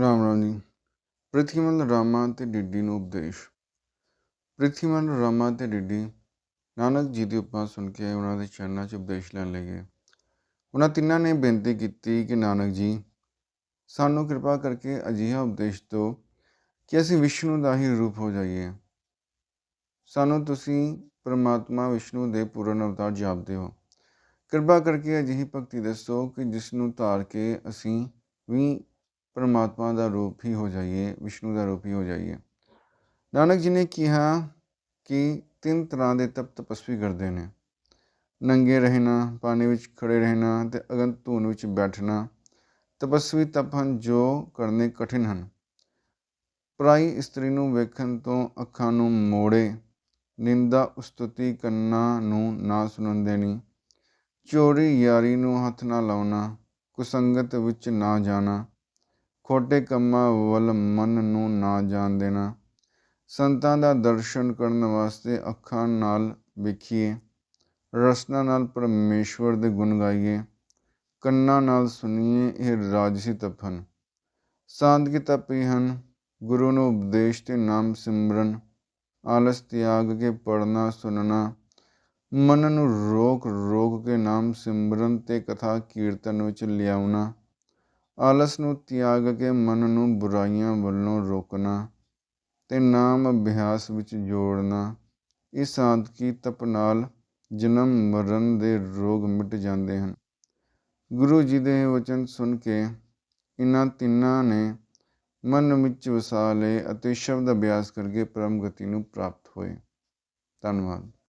ਰਾਮ ਰਾਮ ਜੀ ਪ੍ਰਿਥੀਮਲ ਰਾਮਾ ਤੇ ਡਿੱਡੀ ਨੂੰ ਉਪਦੇਸ਼। ਪ੍ਰਿਥੀਮਲ ਰਾਮਾ ਤੇ ਡਿੱਡੀ ਨਾਨਕ ਜੀ ਦੀ ਉਪਮਾ ਸੁਣ ਕੇ ਉਹਨਾਂ ਦੇ ਚਰਨਾਂ 'ਚ ਉਪਦੇਸ਼ ਲੈਣ ਲੱਗੇ। ਉਹਨਾਂ ਤਿੰਨਾਂ ਨੇ ਬੇਨਤੀ ਕੀਤੀ ਕਿ ਨਾਨਕ ਜੀ, ਸਾਨੂੰ ਕਿਰਪਾ ਕਰਕੇ ਅਜਿਹਾ ਉਪਦੇਸ਼ ਦਿਓ ਕਿ ਅਸੀਂ ਵਿਸ਼ਨੂੰ ਦਾ ਹੀ ਰੂਪ ਹੋ ਜਾਈਏ। ਸਾਨੂੰ ਤੁਸੀਂ ਪਰਮਾਤਮਾ ਵਿਸ਼ਨੂੰ ਦੇ ਪੂਰਨ ਅਵਤਾਰ ਜਾਪਦੇ ਹੋ ਕਿਰਪਾ ਕਰਕੇ ਅਜਿਹੀ ਭਗਤੀ ਦੱਸੋ ਕਿ ਜਿਸ ਨੂੰ ਧਾਰ ਕੇ ਅਸੀਂ ਵੀ ਪਰਮਾਤਮਾ ਦਾ ਰੂਪ ਹੀ ਹੋ ਜਾਈਏ, ਵਿਸ਼ਨੂੰ ਦਾ ਰੂਪ ਹੀ ਹੋ ਜਾਈਏ। ਨਾਨਕ ਜੀ ਨੇ ਕਿਹਾ ਕਿ ਤਿੰਨ ਤਰ੍ਹਾਂ ਦੇ ਤਪ ਤਪਸਵੀ ਕਰਦੇ ਨੇ। ਨੰਗੇ ਰਹਿਣਾ, ਪਾਣੀ ਵਿੱਚ ਖੜੇ ਰਹਿਣਾ ਤੇ ਅਗਨ ਧੂਨ ਵਿੱਚ ਬੈਠਣਾ, ਤਪਸਵੀ ਤਪ ਹਨ ਜੋ ਕਰਨੇ ਕਠਿਨ ਹਨ। ਪਰਾਈ ਇਸਤਰੀ ਨੂੰ ਵੇਖਣ ਤੋਂ ਅੱਖਾਂ ਨੂੰ ਮੋੜੇ, ਨਿੰਦਾ, ਉਸਤੁਤੀ, ਕੰਨਾਂ ਨੂੰ ਨਾ ਸੁਣਨ ਦੇਣੀ, ਚੋਰੀ ਯਾਰੀ ਨੂੰ ਹੱਥ ਨਾ ਲਾਉਣਾ, ਕੁਸੰਗਤ ਵਿੱਚ ਨਾ ਜਾਣਾ ਖੋਟੇ ਕੰਮਾਂ ਵੱਲ ਮਨ ਨੂੰ ਨਾ ਜਾਣ ਦੇਣਾ। ਸੰਤਾਂ ਦਾ ਦਰਸ਼ਨ ਕਰਨ ਵਾਸਤੇ ਅੱਖਾਂ ਨਾਲ ਵੇਖੀਏ। ਰਸਨਾ ਨਾਲ ਪਰਮੇਸ਼ਵਰ ਦੇ ਗੁਣ ਗਾਈਏ। ਕੰਨਾਂ ਨਾਲ ਸੁਣੀਏ ਇਹ ਰਾਜਸੀ ਤਪ ਹਨ ਸਾਦਗੀ ਤਪ ਹੀ ਹਨ। ਗੁਰੂ ਨੂੰ ਉਪਦੇਸ਼ ਤੇ ਨਾਮ ਸਿਮਰਨ। ਆਲਸ ਤਿਆਗ ਕੇ ਪੜਨਾ ਸੁਣਨਾ। ਮਨ ਨੂੰ ਰੋਕ ਰੋਕ ਕੇ ਨਾਮ ਸਿਮਰਨ ਤੇ ਕਥਾ ਕੀਰਤਨ ਵਿੱਚ ਲਿਆਉਣਾ। ਆਲਸ ਨੂੰ ਤਿਆਗ ਕੇ ਮਨ ਨੂੰ ਬੁਰਾਈਆਂ ਵੱਲੋਂ ਰੋਕਣਾ ਤੇ ਨਾਮ ਅਭਿਆਸ ਵਿੱਚ ਜੋੜਨਾ ਇਸ ਸਾਦਗੀ ਤਪ ਨਾਲ ਜਨਮ ਮਰਨ ਦੇ ਰੋਗ ਮਿਟ ਜਾਂਦੇ ਹਨ। ਗੁਰੂ ਜੀ ਦੇ ਵਚਨ ਸੁਣ ਕੇ ਇਹਨਾਂ ਤਿੰਨਾਂ ਨੇ ਮਨ ਵਿੱਚ ਵਸਾ ਲਏ ਅਤੇ ਸ਼ਬਦ ਅਭਿਆਸ ਕਰਕੇ ਪਰਮ ਗਤੀ ਨੂੰ ਪ੍ਰਾਪਤ ਹੋਏ। ਧੰਨਵਾਦ।